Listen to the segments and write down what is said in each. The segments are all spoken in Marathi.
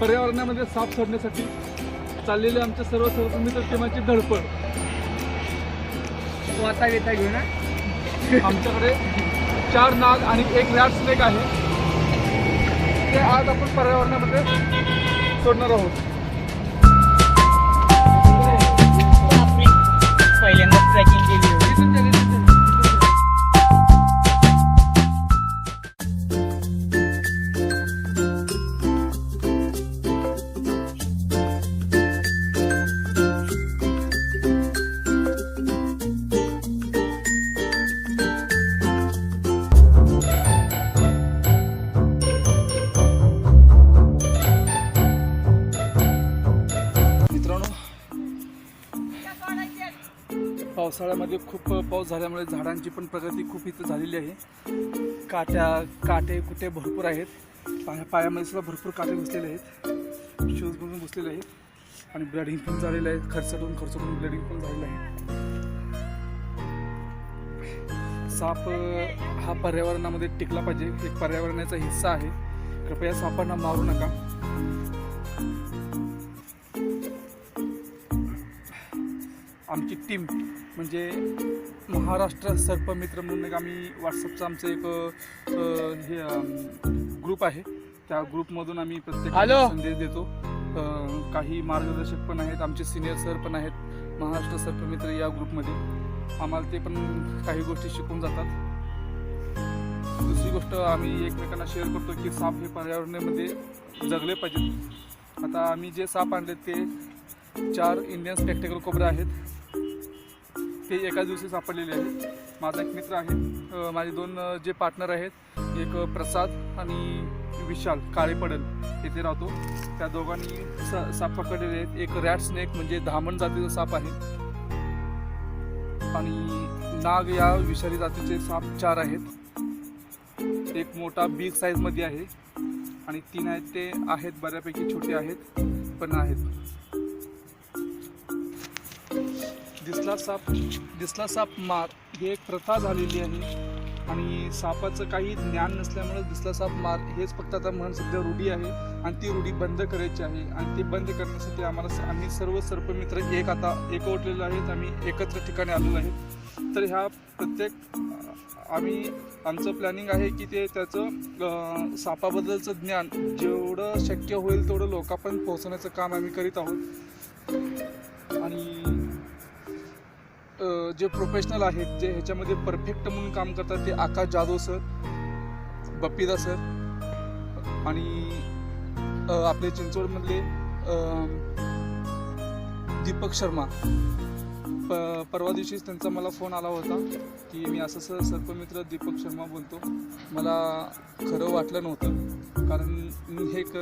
पर्यावरणामध्ये साफ सोडण्यासाठी चाललेले आमच्या सर्व सर्वमित्र टीमाची धडपड. स्वतः येता घेऊ ना आमच्याकडे चार नाग आणि एक रॅट स्नेक आहे. ते आज आपण पर्यावरणामध्ये सोडणार आहोत. पहिल्यांदा ट्रेकिंग केली. पावसाळ्यामध्ये खूप पाऊस झाल्यामुळे झाडांची पण प्रगती खूप इथं झालेली आहे. काट्या काटे कुठे भरपूर आहेत. पाया पायामध्ये सुद्धा भरपूर काटे घुसलेले आहेत. शूज म्हणून घुसलेले आहेत. आणि ब्लडिंग पण झालेलं आहे. खर्चटून खर्चटून ब्लडिंग पण झालेलं आहे. साप हा पर्यावरणामध्ये टिकला पाहिजे. एक पर्यावरणाचा हिस्सा आहे. कृपया सापांना मारू नका. आमची टीम म्हणजे महाराष्ट्र सर्पमित्र म्हणून एक आम्ही व्हॉट्सअपचं आमचं एक हे ग्रुप आहे. त्या ग्रुपमधून आम्ही प्रत्येक. संदेश देतो. काही मार्गदर्शक पण आहेत आमचे सिनियर सर पण आहेत महाराष्ट्र सर्पमित्र या ग्रुपमध्ये आम्हाला ते पण काही गोष्टी शिकवून जातात. दुसरी गोष्ट आम्ही एकमेकांना शेअर करतो की साप हे पर्यावरणामध्ये जगले पाहिजेत. आता आम्ही जे साप आणले ते चार इंडियन स्पेक्टेकल कोबरा आहेत. ते एका दिवशी सापडलेले आहेत. माझा एक मित्र आहे. माझे दोन जे पार्टनर आहेत एक प्रसाद आणि विशाल काळे पडल येथे राहतो. त्या दोघांनी सा- साप पकडलेले आहेत. एक रॅट स्नेक म्हणजे धामण जातीचा साप आहे. आणि नाग या विषारी जातीचे साप चार आहेत. एक मोठा बिग साईजमध्ये आहे. आणि तीन आहेत ते आहेत बऱ्यापैकी छोटे आहेत पण आहेत. दिसला साप दिसला साप मार ही एक प्रथा झालेली आहे. आणि सापाचं काही ज्ञान नसल्यामुळे दिसला साप मार हेच फक्त आता म्हणून सध्या रूढी आहे. आणि ती रूढी बंद करायची आहे. आणि ती बंद करण्यासाठी आम्हाला आम्ही सर्व सर्पमित्र एक आता एकवटलेलो आहेत. आम्ही एकत्र ठिकाणी आलेलो आहे. तर ह्या प्रत्येक आम्ही आमचं प्लॅनिंग आहे की ते त्याचं सापाबद्दलचं ज्ञान जेवढं शक्य होईल तेवढं लोकांपर्यंत पोहोचवण्याचं काम आम्ही करीत आहोत. आणि जे प्रोफेशनल आहेत जे ह्याच्यामध्ये परफेक्ट म्हणून काम करतात ते आकाश जाधव सर बप्पीदा सर आणि आपले चिंचवडमधले दीपक शर्मा. प परवा दिवशीच त्यांचा मला फोन आला होता की मी असं सर सर्पमित्र दीपक शर्मा बोलतो. मला खरं वाटलं नव्हतं. कारण मी हे क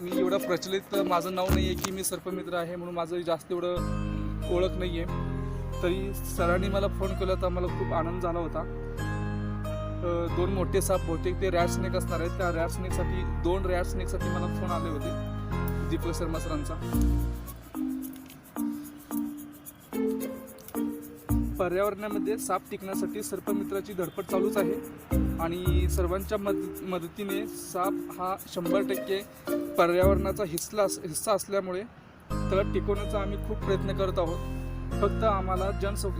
मी एवढं प्रचलित माझं नाव नाही आहे की मी सर्पमित्र आहे म्हणून माझं जास्त एवढं ओळख नाही आहे तरी सरांनी मला फोन केला तर मला खूप आनंद झाला होता. दोन मोठे साप बहुतेक ते रॅट स्नेक असणार आहेत. त्या रॅट स्नेकसाठी दोन रॅट स्नेकसाठी मला फोन आले होते. दीपक शर्मा सरांचा. पर्यावरणामध्ये साप टिकण्यासाठी सर्पमित्राची धडपड चालूच आहे. आणि सर्वांच्या मद मदतीने साप हा शंभर टक्के पर्यावरणाचा हिस्सा हिस्सा असल्यामुळे तर टिकवण्याचा आम्ही खूप प्रयत्न करत आहोत. फक्त आम्हाला जनसो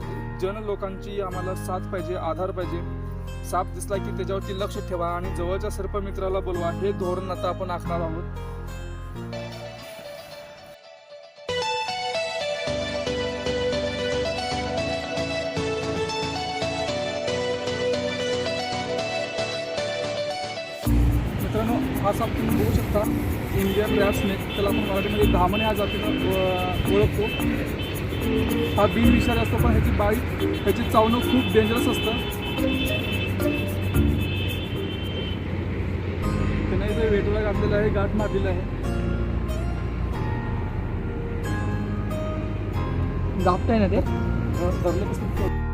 जन लोकांची आम्हाला साथ पाहिजे आधार पाहिजे. साप दिसला की त्याच्यावरती लक्ष ठेवा आणि जवळच्या सर्पमित्राला बोलवा. हे धोरण आता आपण आखणार आहोत. असा हा तुम्ही बघू शकता इंडियन रॅट त्याला आपण मराठीमध्ये धामणे हा जातीनं ओळखतो. हा बिन विषारी असतो पण ह्याची बाईक ह्याची चावणं खूप डेंजरस असतं. त्याने इथे वेटला घातलेला आहे गाठ मारलेला आहे. दाबताय ना ते? धरलं कसं?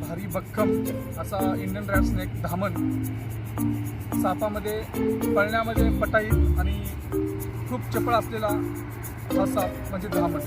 भारी भक्कम असा इंडियन रॅड स्नेक धामण सापामध्ये पळण्यामध्ये पटाईत आणि खूप चपळ असलेला हा साप म्हणजे धामण.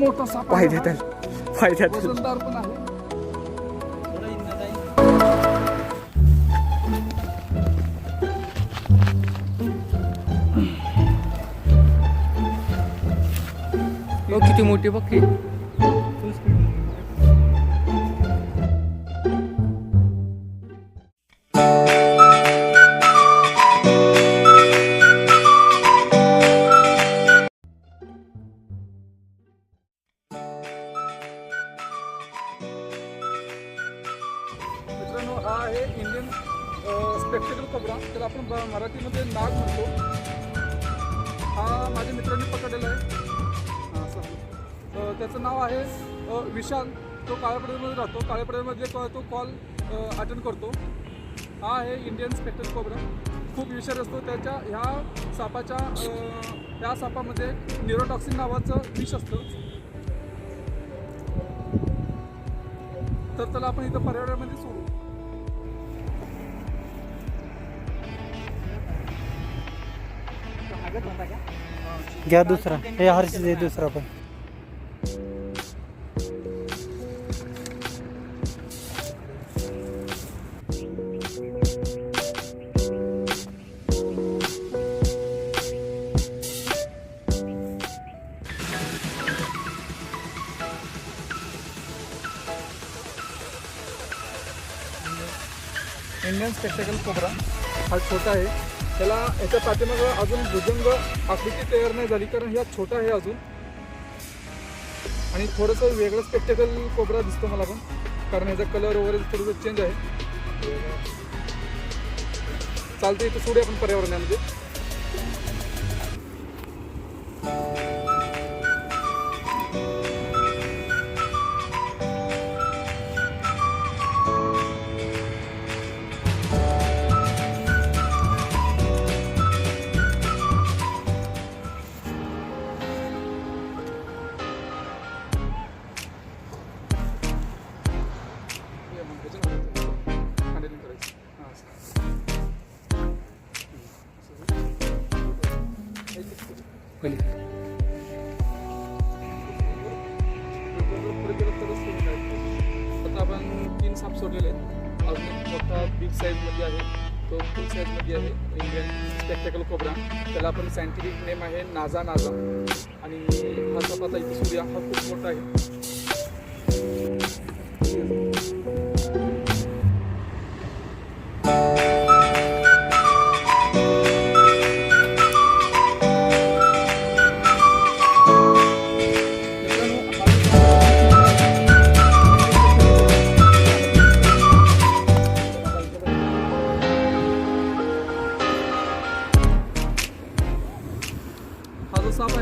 मोठा साप आहे फायद्यात हा. आलं. फायद्यात आलं. वजनदार पण आहे हो किती मोठी बघ की मराठीमध्ये नाग म्हणतो. हा माझ्या मित्रांनी पकडलेला आहे. असं. त्याचं नाव आहे विशाल. तो काळेपडेमध्ये राहतो. काळेपडेमध्ये तो कॉल अटेंड करतो. हा आहे इंडियन स्पेक्टेकल कोबरा खूप विषारी असतो. त्याच्या ह्या सापाच्या ह्या सापामध्ये न्युरोटॉक्सिन नावाचं विष असतं. तर त्याला आपण इथं पर्यावरणामध्ये सोडू. घ्या दुसरा. हे हर्षित आहे दुसरा पण. Indian spectacle cobra. हा छोटा आहे. त्याला याच्या पाठीमागं अजून भुजंग आकृती तयार नाही झाली कारण ह्या छोटा आहे अजून. आणि थोडंसं वेगळं स्पेक्टेकल कोबरा दिसतो मला पण कारण ह्याचा कलर वगैरे थोडंसं चेंज आहे. चालतं इथं सोडूया आपण पर्यावरणामध्ये. फुल आहे इंडियन स्पेक्टेकल कोबरा त्याला आपण सायंटिफिक नेम आहे नाझा नाझा आणि हा सपाचा इथे सूर्य हा खूप मोठा आहे.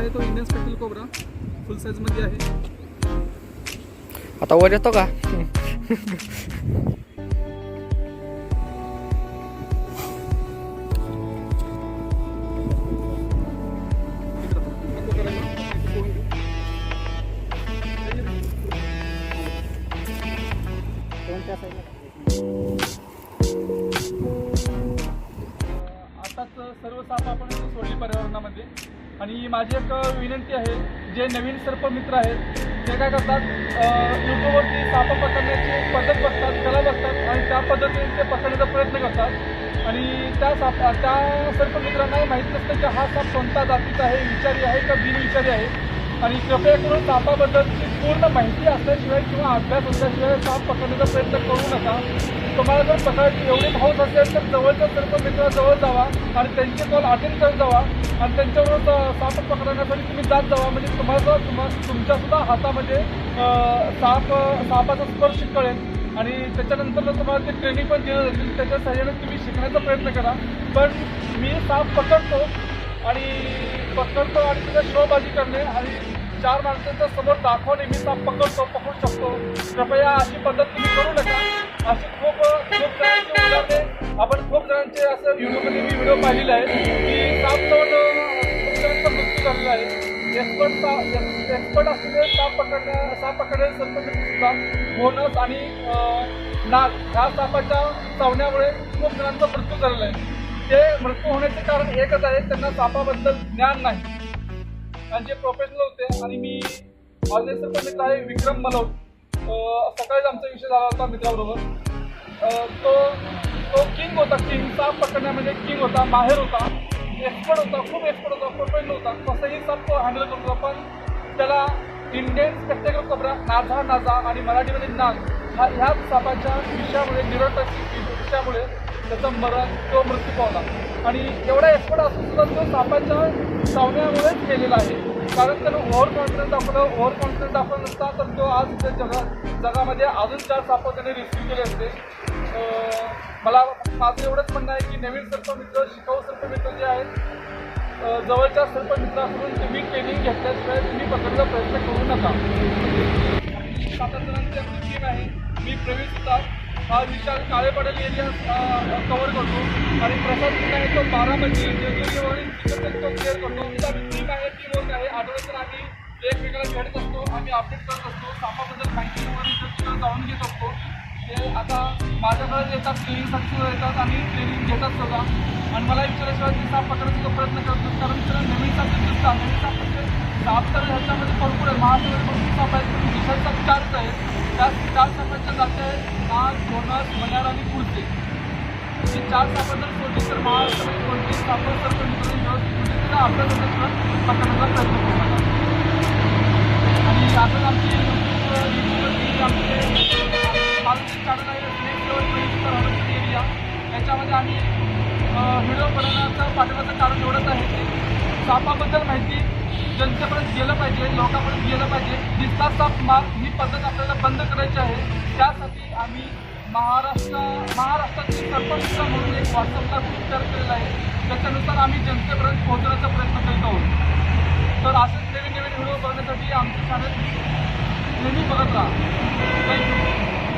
आहे तो इंडियन स्पेक्टल कोबरा फुल साईजमध्ये आहे. आता वर येतो का. आताच सर्व साप आपण सोडली पर्यावरणामध्ये. आणि माझी एक विनंती आहे जे नवीन सर्पमित्र आहेत ते काय करतात यूट्यूबवरती साप पकडण्याची पद्धत बघतात कला बघतात आणि त्या पद्धतीने ते पकडण्याचा प्रयत्न करतात. आणि त्या साप त्या सर्पमित्रांना माहीत नसतं की हा साप कोणता जातीचा आहे विचारी आहे का बिनविचारी आहे. आणि कृपया करून सापाबद्दलची पूर्ण माहिती असल्याशिवाय किंवा अभ्यास असल्याशिवाय साप पकडण्याचा प्रयत्न करू नका. तुम्हाला जर सकाळची एवढी भाऊस असेल तर जवळच्या सर्पमित्राजवळ जावा आणि त्यांचे कॉल अटेंड करत जावा आणि त्यांच्याबरोबर साप पकडण्यासाठी तुम्ही जात जावा. म्हणजे तुम्हाला तुम्हा- तुमच्यासुद्धा हातामध्ये साप सापाचा स्पर्श कळेल आणि त्याच्यानंतर तुम्हाला ते ट्रेनिंग पण दिलं जातील त्याच्या सहाय्याने तुम्ही शिकण्याचा प्रयत्न करा. पण मी साप पकडतो आणि पकडतो आणि त्याच्या शोबाजी करणे आणि चार माणसांच्या समोर दाखवणे मी साप पकडतो पकडू शकतो. कृपया अशी पद्धत तुम्ही करू नका. अशी खूप खूप जणांची उदाहरणे आपण खूप जणांचे असं युट्यूबमध्ये मी व्हिडिओ पाहिलेला आहे की साप चावून खूप जणांचा मृत्यू झालेला आहे. एक्सपर्ट सा एक्सपर्ट असलेले साप पकडण्या साप पकडण्याचे सर्पमित्र सुद्धा बोनस आणि नाग ह्या सापाच्या चावण्यामुळे खूप जणांचा मृत्यू झालेला आहे. ते मृत्यू होण्याचे कारण एकच आहे त्यांना सापाबद्दल ज्ञान नाही. आणि जे प्रोफेशनल होते आणि मी माझे सर्पमित्र आहे विक्रम मलवट सकाळीच आमचा विषय झाला होता मित्राबरोबर. तो तो किंग होता किंग साप पकडण्यामध्ये म्हणजे किंग होता माहेर होता. एक्सपर्ट होता खूप एक्सपर्ट होता प्रोफेशनल होता. कसंही साप तो हँडल करत होता पण त्याला इंडियन स्पेक्टेकल कपडा नाझा नाझा आणि मराठीमध्ये नाग हा ह्याच सापाच्या विषयामुळे निरोटक विषयामुळे त्याचं मरण तो मृत्यू पावला. आणि एवढा एक्सपर्ट असून सुद्धा तो सापाच्या चावण्यामुळेच केलेला आहे. कारण त्यानं ओव्हर कॉन्फिडन्स दाखवलं ओव्हर कॉन्फिडन्स दाखवला नसता तर तो आज त्या जगा जगामध्ये अजून चार सापं त्याने रिसिव्ह केले असते. मला माझं एवढंच म्हणणं आहे की नवीन सर्पमित्र शिकाऊ सर्पमित्र जे आहेत जवळच्या सर्पमित्राकडून तुम्ही ट्रेनिंग घेतल्याशिवाय तुम्ही पकडण्याचा प्रयत्न करू नका. सात जणांची आमची टीम आहे. मी प्रवीण सुतार हा विशाल काळे पडेल एरिया कवर करतो. आणि प्रसाद सिंग आहे तो बारामती. जेजुरीवरील क्लिअर करतो. टीम आहे. टीम आम्ही एकमेकाला भेटत असतो आम्ही अपडेट करत असतो सापाबद्दल माहिती वगैरे जाऊन घेत असतो. ते आता माझ्याकडे येतात ट्रेनिंगसाठी सुद्धा येतात आणि ट्रेनिंग घेतात सुद्धा. आणि मला विचारल्याशिवाय ते साप पकडण्याचा प्रयत्न करतो. कारण त्याला नवीन साप जे दिसतात नवीन साप म्हणजे साप तर ह्याच्यामध्ये भरपूर आहे. महाराष्ट्रामध्ये भरपूर साप आहेत पण दिशाचा चारच आहे. त्या चार सापांच्या जाती आहेत नाग धोनस मण्यार आणि कुर्ते ही चार सापं कोणती तर महाराष्ट्रामध्ये कोणती सापं तर मिळून व्यवस्थित म्हणजे पकडण्याचा प्रयत्न करणार आणि असंच आमची आमचे मारुती चॅनल आहे एरिया याच्यामध्ये आम्ही व्हिडिओ बनवण्याचं पाठवण्याचं कारण एवढंच आहे की सापाबद्दल माहिती जनतेपर्यंत गेलं पाहिजे लोकांपर्यंत गेलं पाहिजे. दिसता साप मार ही पद्धत आपल्याला बंद करायची आहे. त्यासाठी आम्ही महाराष्ट्र महाराष्ट्रातील सरपंच म्हणून एक व्हॉट्सअपला ग्रुप तयार केलेला आहे. त्याच्यानुसार आम्ही जनतेपर्यंत पोहोचण्याचा प्रयत्न करीत आहोत. तर असेच नवीन नवीन व्हिडिओ बघण्यासाठी आमच्या चॅनल नेहमी बघत राहा.